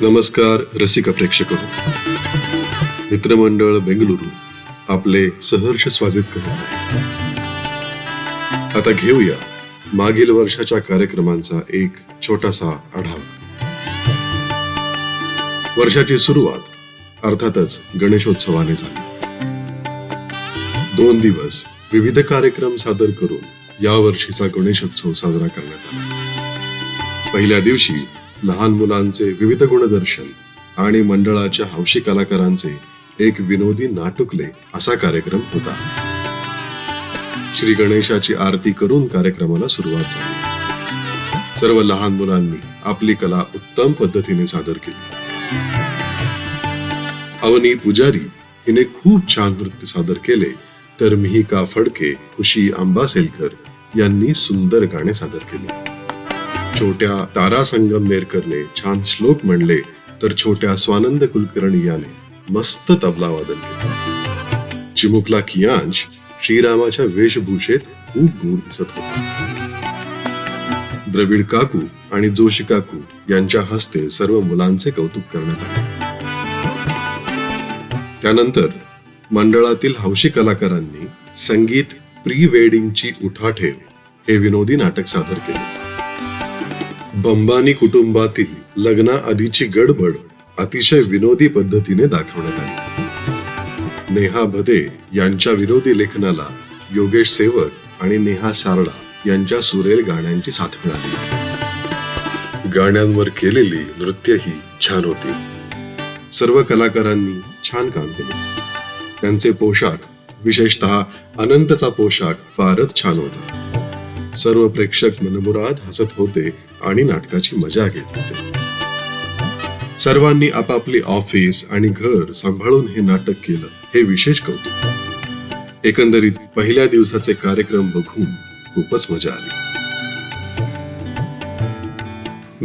नमस्कार रसिक प्रेक्षक मित्रमंडळ बेंगलुरू आपले सहर्ष स्वागत करत. आता घेऊया मागील वर्षाच्या कार्यक्रमांचा एक छोटासा आढावा. वर्षाची सुरुवात अर्थातच गणेशोत्सवाने झाली. दोन दिवस विविध कार्यक्रम सादर करून या वर्षीचा गणेशोत्सव साजरा करण्यात आला. पहिल्या दिवशी लहान मुलांचे विविध गुणदर्शन आणि मंडळाच्या हौशी कलाकारांचे एक विनोदी नाटुकले असा कार्यक्रम होता. श्री गणेशाची आरती करून कार्यक्रमाला सुरुवात झाली. सर्व लहान मुलांनी आपली कला उत्तम पद्धतीने सादर केली. अवनी पुजारी हिने खूप छान नृत्य सादर केले तर मिहिका फडके खुशी आंबासेलकर यांनी सुंदर गाणे सादर केले. छोट्या तारा संगमनेरकरने छान श्लोक म्हणले तर छोट्या स्वानंद कुलकर्णी याने मस्त तबला वादन केले. चिमुकला कियांश श्रीरामाच्या वेशभूषेत खूप गुण दिसत होता. द्रविड काकू आणि जोशी काकू यांच्या हस्ते सर्व मुलांचे कौतुक करण्यात आले. त्यानंतर मंडळातील हौशी कलाकारांनी संगीत प्री वेडिंगची उठाठेव हे विनोदी नाटक सादर केले. बंबानी कुटुंबातील लग्नाआधीची गडबड अतिशय विनोदी पद्धतीने दाखवण्यात आली. नेहा भदे यांच्या विनोदी लेखनाला योगेश सेवक आणि नेहा सारडा यांच्या सुरेल गाण्यांची साथ मिळाली गाण्यांवर केलेली नृत्यही छान होती. सर्व कलाकारांनी छान काम केले. त्यांचे पोशाख विशेषतः अनंतचा पोशाख फारच छान होता. सर्व प्रेक्षक मनमुराद हसत होते आणि नाटकाची मजा घेत होते. सर्वांनी आपापली ऑफिस आणि घर सांभाळून हे नाटक केलं हे विशेष कौतुक. एकंदरीत पहिल्या दिवसाचे कार्यक्रम बघून खूपच मजा आली.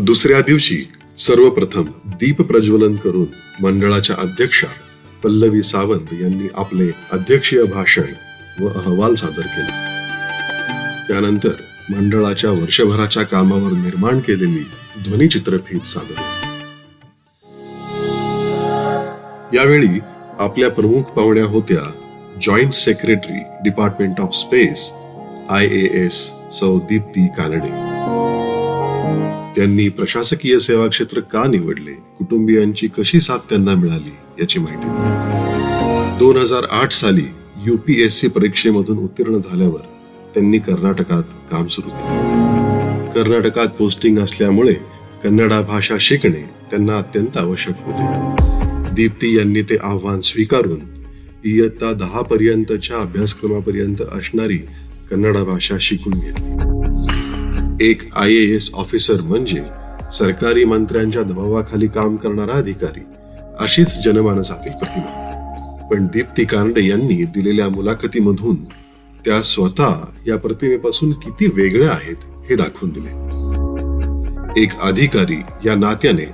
दुसऱ्या दिवशी सर्वप्रथम दीप प्रज्वलन करून मंडळाच्या अध्यक्षा पल्लवी सावंत यांनी आपले अध्यक्षीय भाषण व अहवाल सादर केला. त्यानंतर मंडळाच्या वर्षभराच्या कामावर निर्माण केलेली ध्वनिचित्रफीत सादर यावेळी आपल्या प्रमुख पाहुण्या होत्या joint secretary department of space I A S सौ दीप्ती कानडे. त्यांनी प्रशासकीय सेवा क्षेत्र का निवडले? कुटुंबियांची कशी साथ त्यांना मिळाली? याची माहिती दोन हजार आठ साली युपीएससी परीक्षेमधून उत्तीर्ण झाल्यावर त्यांनी कर्नाटकात काम सुरू केले. कर्नाटकात पोस्टिंग असल्यामुळे कन्नडा भाषा शिकणे त्यांना अत्यंत आवश्यक होते. दीप्ती यांनी ते आव्हान स्वीकारून इयत्ता दहा पर्यंतच्या अभ्यासक्रमापर्यंत असणारी कन्नडा भाषा शिकून घेतली. एक आय एस ऑफिसर म्हणजे सरकारी मंत्र्यांच्या दबावाखाली काम करणारा अधिकारी. अशीच जनमानसातील प्रतिमा. पण दीप्ती कांडे यांनी दिलेल्या मुलाखतीमधून त्या स्वतः या प्रतिमेपासून किती वेगळ्या आहेत हे दाखवून दिले. एक अधिकारी या नात्याने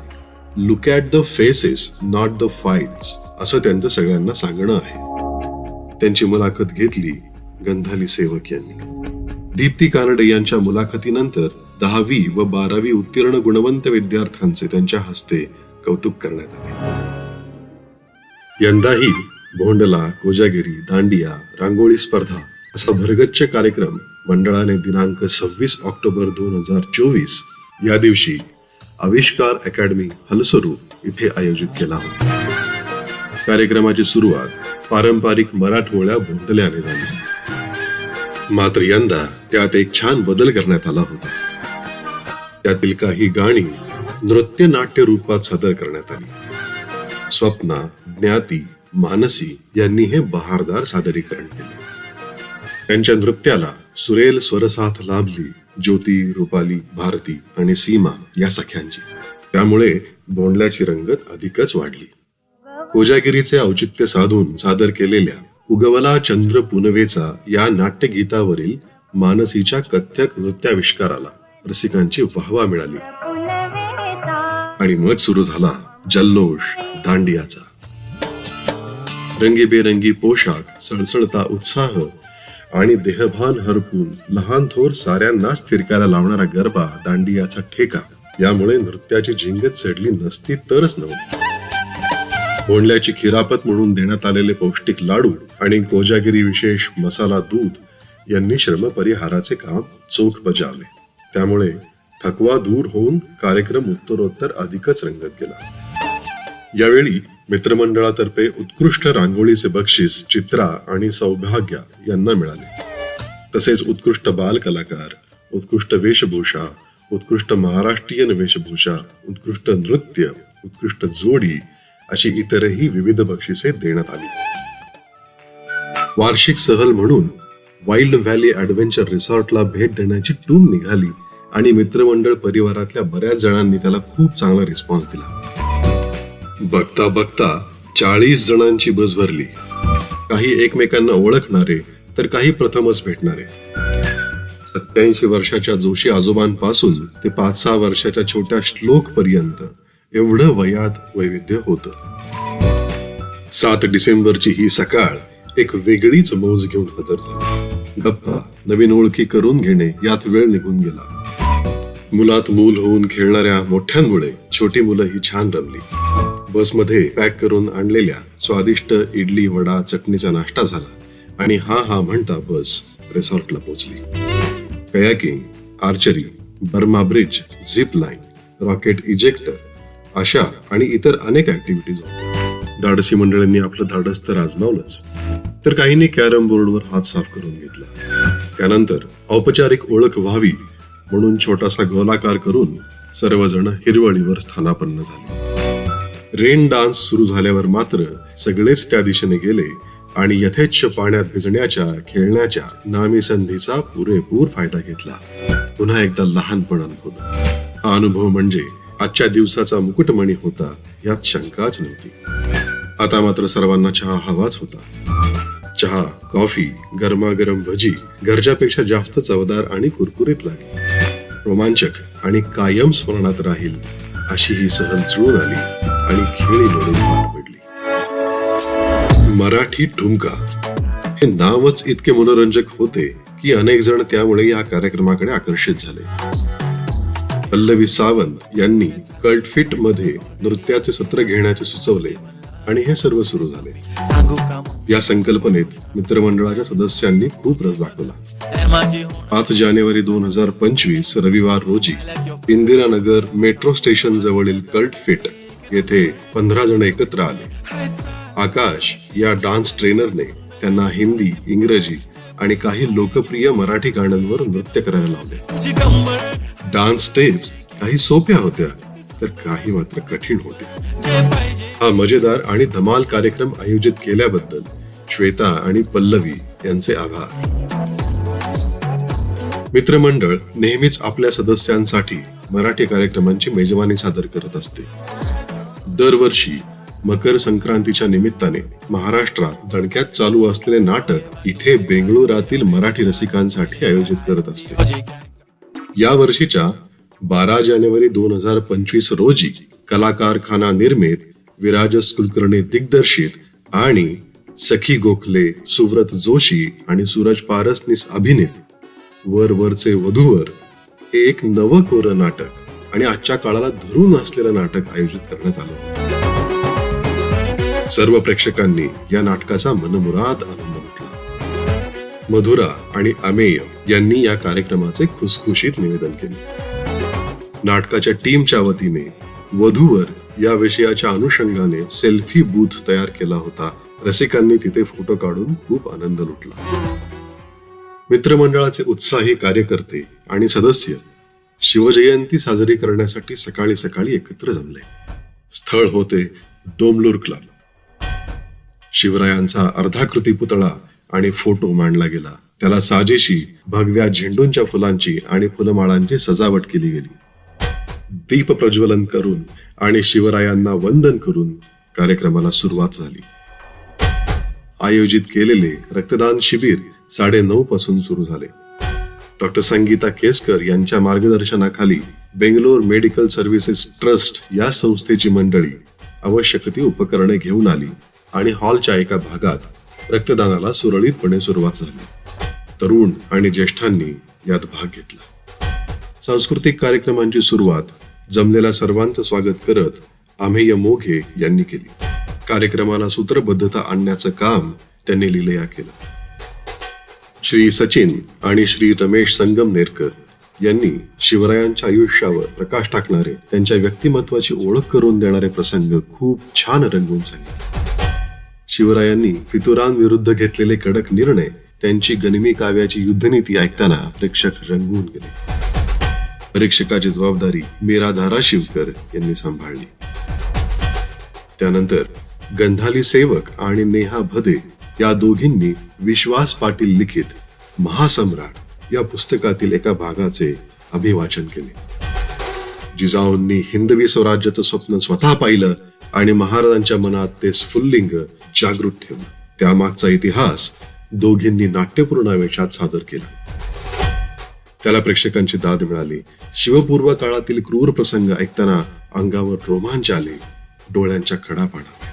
look at the faces not the files असं त्यांचं सगळ्यांना सांगणं आहे. त्यांची मुलाखत घेतली गंधाली सेवक यांनी. दीप्ती कानडे यांच्या मुलाखतीनंतर दहावी व बारावी उत्तीर्ण गुणवंत विद्यार्थ्यांचे त्यांच्या हस्ते कौतुक करण्यात आले. यंदाही भोंडला कोजागिरी दांडिया रांगोळी स्पर्धा असा भरगच्च कार्यक्रम मंडळाने दिनांक सव्वीस ऑक्टोबर दोन हजार चोवीस या दिवशी आविष्कार अकॅडमी हलसरू इथे आयोजित केला होता. कार्यक्रमाची सुरुवात पारंपरिक मराठमोळ्या भोंडल्याने झाली. मात्र यंदा त्यात एक छान बदल करण्यात आला होता. त्यातील काही गाणी नृत्य नाट्य रूपात सादर करण्यात आली. स्वप्ना ज्ञाती मानसी यांनी हे बहारदार सादरीकरण केले. त्यांच्या नृत्याला सुरेल स्वरसाथ लाभली ज्योती रुपाली भारती आणि सीमा या सख्यांची. त्यामुळे बोंडल्याची रंगत अधिकच वाढली. कोजागिरीचे औचित्य साधून सादर केलेल्या उगवला चंद्र पुनवेचा या नाट्यगीतावरील मानसीच्या कथ्यक नृत्याविष्काराला रसिकांची वाहवा मिळाली. आणि मग सुरू झाला जल्लोष दांडियाचा. रंगीबेरंगी पोशाख सळसळता उत्साह आणि देहभान हरपून लहान थोर साऱ्यांनाच थिरकायला लावणारा गरबा दांडियाचा ठेका. यामुळे नृत्याची झिंगत चढली नसती तरच नव्हती. भोंडल्याची खिरापत म्हणून देण्यात आलेले पौष्टिक लाडू आणि कोजागिरी विशेष मसाला दूध यांनी श्रमपरिहाराचे काम चोख बजावले. त्यामुळे थकवा दूर होऊन कार्यक्रम उत्तरोत्तर अधिकच रंगत गेला. यावेळी मित्रमंडळातर्फे उत्कृष्ट रांगोळीचे बक्षीस चित्रा आणि सौभाग्य यांना मिळाले. तसेच उत्कृष्ट बाल कलाकार उत्कृष्ट वेशभूषा उत्कृष्ट महाराष्ट्रीयन वेशभूषा उत्कृष्ट नृत्य उत्कृष्ट जोडी अशी इतरही विविध बक्षिसे देण्यात आली. वार्षिक सहल म्हणून वाईल्ड व्हॅली ॲडव्हेंचर रिसॉर्टला भेट देण्याची टूम निघाली आणि मित्रमंडळ परिवारातल्या बऱ्याच जणांनी त्याला खूप चांगला रिस्पॉन्स दिला. बघता बघता चाळीस जणांची बस भरली. काही एकमेकांना ओळखणारे तर काही प्रथमच भेटणारे. सत्याऐंशी वर्षाच्या जोशी आजोबांपासून ते पाच सहा वर्षाच्या छोट्या श्लोक पर्यंत एवढं वयात वैविध्य होत. सात डिसेंबरची ही सकाळ एक वेगळीच मौज घेऊन हजर झाली गप्पा नवीन ओळखी करून घेणे यात वेळ निघून गेला. मुलात मूल होऊन खेळणाऱ्या मोठ्यांमुळे छोटी मुलं ही छान रमली. बसमध्ये पॅक करून आणलेल्या स्वादिष्ट इडली वडा चटणीचा नाश्ता झाला आणि हा हा म्हणता बस रिसॉर्टला पोहोचली. Kayaking archery Burma bridge zip line rocket ejector अशा आणि इतर अनेक ऍक्टिव्हिटीज होत्या धाडसी मंडळांनी आपलं धाडस तर आजमावलंच. तर काहींनी कॅरम बोर्डवर हात साफ करून घेतला. त्यानंतर औपचारिक ओळख व्हावी म्हणून छोटासा गोलाकार करून सर्वजण हिरवळीवर स्थानापन्न झाले. रेन डान्स सुरू झाल्यावर मात्र सगळेच त्या दिशेने गेले आणि यथेच्छ पाण्यात भिजण्याच्या खेळण्याच्या नामी संधीचा पुरेपूर फायदा घेतला. पुन्हा एकदा लहानपण अनुभव हा अनुभव म्हणजे आजच्या दिवसाचा मुकुटमणी होता यात शंकाच नव्हती. आता मात्र सर्वांना चहा हवाच होता. चहा कॉफी गरमागरम भजी गरजापेक्षा जास्त चवदार आणि कुरकुरीत लागली. रोमांचक आणि कायम स्मरणात राहील अशी ही सहल जुळून आली आणि खेळी मिळून पार पडली. मराठी ठुमका. हे नावच इतके मनोरंजक होते की अनेक जण त्यामुळे या कार्यक्रमाकडे आकर्षित झाले. पल्लवी सावंत यांनी कल्टफिटमध्ये नृत्याचे सत्र घेण्याचे सुचवले आणि हे सर्व सुरू झाले. या संकल्पनेत मित्रमंडळाच्या सदस्यांनी खूप रस दाखवला. होणार पाच जानेवारी दोन हजार पंचवीस रविवार रोजी इंदिरानगर मेट्रो स्टेशन जवळील कल्ट फिट येथे पंधरा जण एकत्र आले. आकाश या डान्स ट्रेनरने त्यांना हिंदी इंग्रजी आणि काही लोकप्रिय मराठी गाण्यांवर नृत्य करायला लावले. डान्स स्टेप्स काही सोप्या होत्या तर काही मात्र कठीण होत्या हा मजेदार आणि धमाल कार्यक्रम आयोजित केल्याबद्दल श्वेता आणि पल्लवी यांचे आभार. मित्रमंडळ नेहमीच आपल्या सदस्यांसाठी मराठी कार्यक्रमांची मेजवानी सादर करत असते. दरवर्षी मकर संक्रांतीच्या निमित्ताने महाराष्ट्रात दणक्यात चालू असलेले नाटक इथे बेंगळुरातील मराठी रसिकांसाठी आयोजित करत असते. या वर्षीच्या बारा जानेवारी दोन हजार पंचवीस रोजी कलाकारखाना निर्मित विराजस कुलकर्णी दिग्दर्शित आणि सखी गोखले सुव्रत जोशी आणि सूरज पारसनीस अभिनीत वर वरचे वधूवर हे एक नवं कोरं नाटक आणि आजच्या काळाला धरून असलेलं नाटक आयोजित करण्यात आलं. सर्व प्रेक्षकांनी या नाटकाचा मनमुराद आनंद लुटला मधुरा आणि अमेय यांनी या कार्यक्रमाचे खुसखुशीत निवेदन केले. नाटकाच्या टीमच्या वतीने वधूवर या विषयाच्या अनुषंगाने सेल्फी बूथ तयार केला होता. रसिकांनी तिथे फोटो काढून खूप आनंद लुटला. मित्रमंडळाचे उत्साही कार्यकर्ते आणि सदस्य शिवजयंती साजरी करण्यासाठी सकाळी सकाळी एकत्र जमले. स्थळ होते डोमलूर क्लब. शिवरायांचा अर्धाकृती पुतळा आणि फोटो मांडला गेला. त्याला साजेशी भगव्या झेंडूंच्या फुलांची आणि फुलमाळांची सजावट केली गेली. दीप प्रज्वलन करून आणि शिवरायांना वंदन करून कार्यक्रमाला सुरुवात झाली. आयोजित केलेले रक्तदान शिबिर साडे नऊ पासून सुरू झाले. डॉक्टर संगीता केसकर यांच्या मार्गदर्शनाखाली बेंगलोर मेडिकल सर्व्हिसेस ट्रस्ट या संस्थेची मंडळी आवश्यक ती उपकरणे घेऊन आली आणि हॉलच्या एका भागात रक्तदानाला सुरळीतपणे सुरुवात झाली. तरुण आणि ज्येष्ठांनी यात भाग घेतला. सांस्कृतिक कार्यक्रमांची सुरुवात जमलेल्या सर्वांचं स्वागत करत आमेय मोघे यांनी केली. कार्यक्रमाला सूत्रबद्धता आणण्याचं काम त्यांनी लिलया केलं. श्री सचिन आणि श्री रमेश संगमनेरकर यांनी शिवरायांच्या आयुष्यावर प्रकाश टाकणारे त्यांच्या व्यक्तिमत्वाची ओळख करून देणारे प्रसंग खूप छान रंगवून सांगितले. शिवरायांनी फितुरांविरुद्ध घेतलेले कडक निर्णय त्यांची गनिमी काव्याची युद्धनीती ऐकताना प्रेक्षक रंगवून गेले. परीक्षकाची जबाबदारी मीरा धाराशिवकर यांनी सांभाळली. त्यानंतर गंधाली सेवक आणि नेहा भदे या दोघींनी विश्वास पाटील लिखित महासम्राट या पुस्तकातील एका भागाचे अभिवाचन केले. जिजाऊंनी हिंदवी स्वराज्याचं स्वप्न स्वतः पाहिलं आणि महाराजांच्या मनात ते स्फुल्लिंग जागृत ठेवलं. त्यामागचा इतिहास दोघींनी नाट्यपूर्ण वेशात सादर केला. त्याला प्रेक्षकांची दाद मिळाली. शिवपूर्व काळातील क्रूर प्रसंग ऐकताना अंगावर रोमांच आले. डोळ्यांच्या खडा पाडा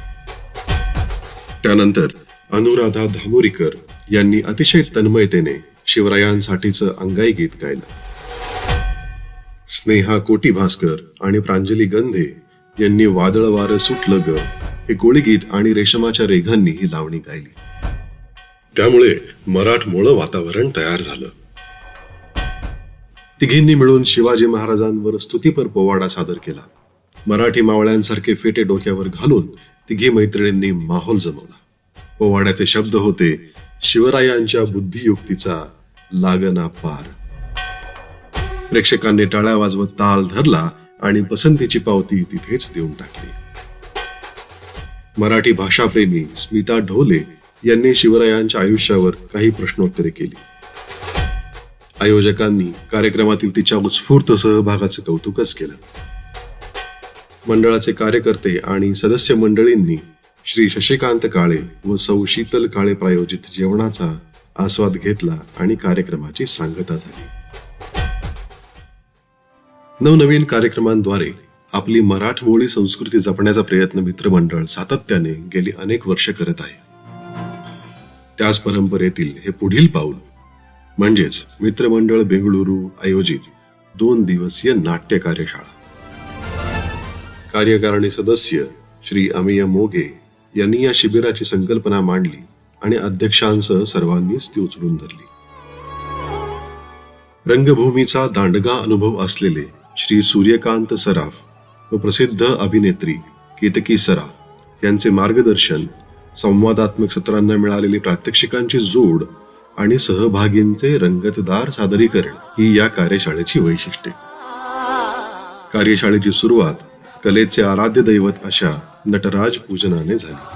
त्यानंतर अनुराधा धामोरीकर यांनी अतिशय तन्मयतेने शिवरायांसाठीचं अंगाई गीत गायलं. स्नेहा कोटी भास्कर आणि प्रांजली गंधे यांनी वादळ वार सुटलं ग. हे कोळीगीत आणि रेशमाच्या रेघांनी ही लावणी गायली. त्यामुळे मराठमोळं वातावरण तयार झालं. तिघींनी मिळून शिवाजी महाराजांवर स्तुतीपर पोवाडा सादर केला. मराठी मावळ्यांसारखे फेटे डोक्यावर घालून तिघी मैत्रिणींनी माहोल जमवला. पोवाड्याचे शब्द होते शिवरायांच्या बुद्धियुक्तीचा लागना पार. प्रेक्षकांनी टाळ्या वाजवत ताल धरला आणि पसंतीची पावती तिथेच देऊन टाकली. मराठी भाषाप्रेमी स्मिता ढोले यांनी शिवरायांच्या आयुष्यावर काही प्रश्नोत्तरे केली. आयोजकांनी कार्यक्रमातील तिच्या उत्स्फूर्त सहभागाचं कौतुकच केलं. मंडळाचे कार्यकर्ते आणि सदस्य मंडळींनी श्री शशिकांत काळे व सौ शीतल काळे प्रायोजित जेवणाचा आस्वाद घेतला आणि कार्यक्रमाची सांगता झाली. नवनवीन कार्यक्रमांद्वारे आपली मराठमोळी संस्कृती जपण्याचा प्रयत्न मित्रमंडळ सातत्याने गेली अनेक वर्ष करत आहे. त्याच परंपरेतील हे पुढील पाऊल म्हणजेच मित्रमंडळ बेंगळुरू आयोजित दोन दिवसीय नाट्य कार्यशाळा. कार्यकारिणी सदस्य श्री अमिय मोगे यांनी या शिबिराची संकल्पना मांडली आणि अध्यक्षांसह सर्वांनीच ती उचलून धरली. रंगभूमीचा दांडगा अनुभव असलेले श्री सूर्यकांत सराफ व प्रसिद्ध अभिनेत्री केतकी सराफ यांचे मार्गदर्शन संवादात्मक सत्रांना मिळालेली प्रात्यक्षिकांची जोड आणि सहभागींचे रंगतदार सादरीकरण ही या कार्यशाळेची वैशिष्ट्ये. कार्यशाळेची सुरुवात कलेचे आराध्य दैवत अशा नटराज पूजनाने झाली.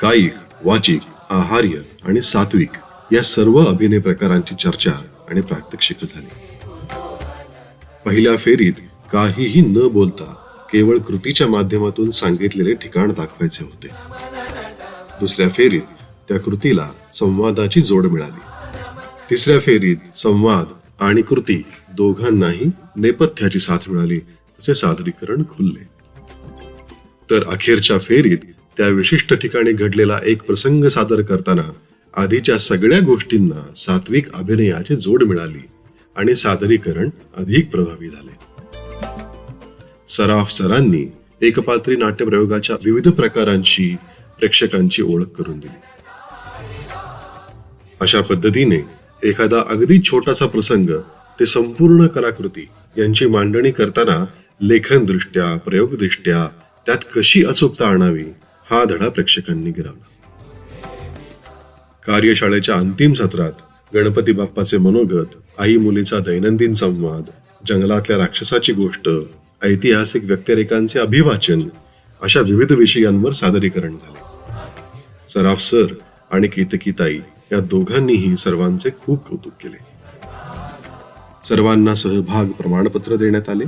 कायिक वाचिक आहार्य आणि सात्विक या सर्व अभिनय प्रकारांची चर्चा आणि प्रात्यक्षिक झाली. पहिल्या फेरीत काहीही न बोलता केवळ कृतीच्या माध्यमातून सांगितलेले ठिकाण दाखवायचे होते. दुसऱ्या फेरीत त्या कृतीला संवादाची जोड मिळाली. तिसऱ्या फेरीत संवाद आणि कृती दोघांनाही नेपथ्याची साथ मिळाली असे सादरीकरण खुलले. तर अखेरच्या फेरीत त्या विशिष्ट ठिकाणी घडलेला एक प्रसंग सादर करताना आधीच्या सगळ्या गोष्टींना सात्विक अभिनयाची जोड मिळाली. आणि सादरीकरण अधिक प्रभावी झाले. सराफ सरांनी एकपात्री नाट्यप्रयोगाच्या विविध प्रकारांची प्रेक्षकांची ओळख करून दिली. अशा पद्धतीने एखादा अगदी छोटासा प्रसंग ते संपूर्ण कलाकृती यांची मांडणी करताना लेखनदृष्ट्या प्रयोगदृष्ट्या त्यात कशी अचूकता आणावी हा धडा प्रेक्षकांनी गिरवला. कार्यशाळेच्या अंतिम सत्रात गणपती बाप्पाचे मनोगत आई मुलीचा दैनंदिन संवाद जंगलातल्या राक्षसाची गोष्ट ऐतिहासिक व्यक्तिरेखांचे अभिवाचन अशा विविध विषयांवर सादरीकरण झाले. सराफ सर आणि केतकीताई या दोघांनीही सर्वांचे खूप कौतुक केले. सर्वांना सहभाग प्रमाणपत्र देण्यात आले.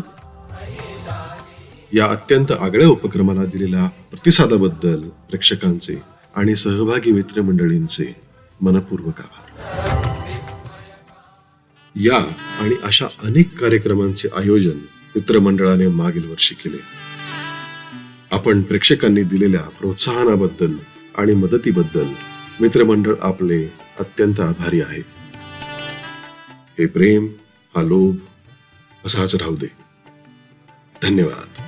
या अत्यंत आगळ्या उपक्रमाला दिलेल्या प्रतिसादाबद्दल प्रेक्षकांचे आणि सहभागी मित्रमंडळींचे मनपूर्वक आभार. या आणि अशा अनेक कार्यक्रमांचे आयोजन मित्रमंडळाने मागील वर्षी केले. आपण प्रेक्षकांनी दिलेल्या प्रोत्साहनाबद्दल आणि मदतीबद्दल मित्रमंडळ आपले अत्यंत आभारी आहे. हे प्रेम हा लोभ असाच राहू दे. धन्यवाद.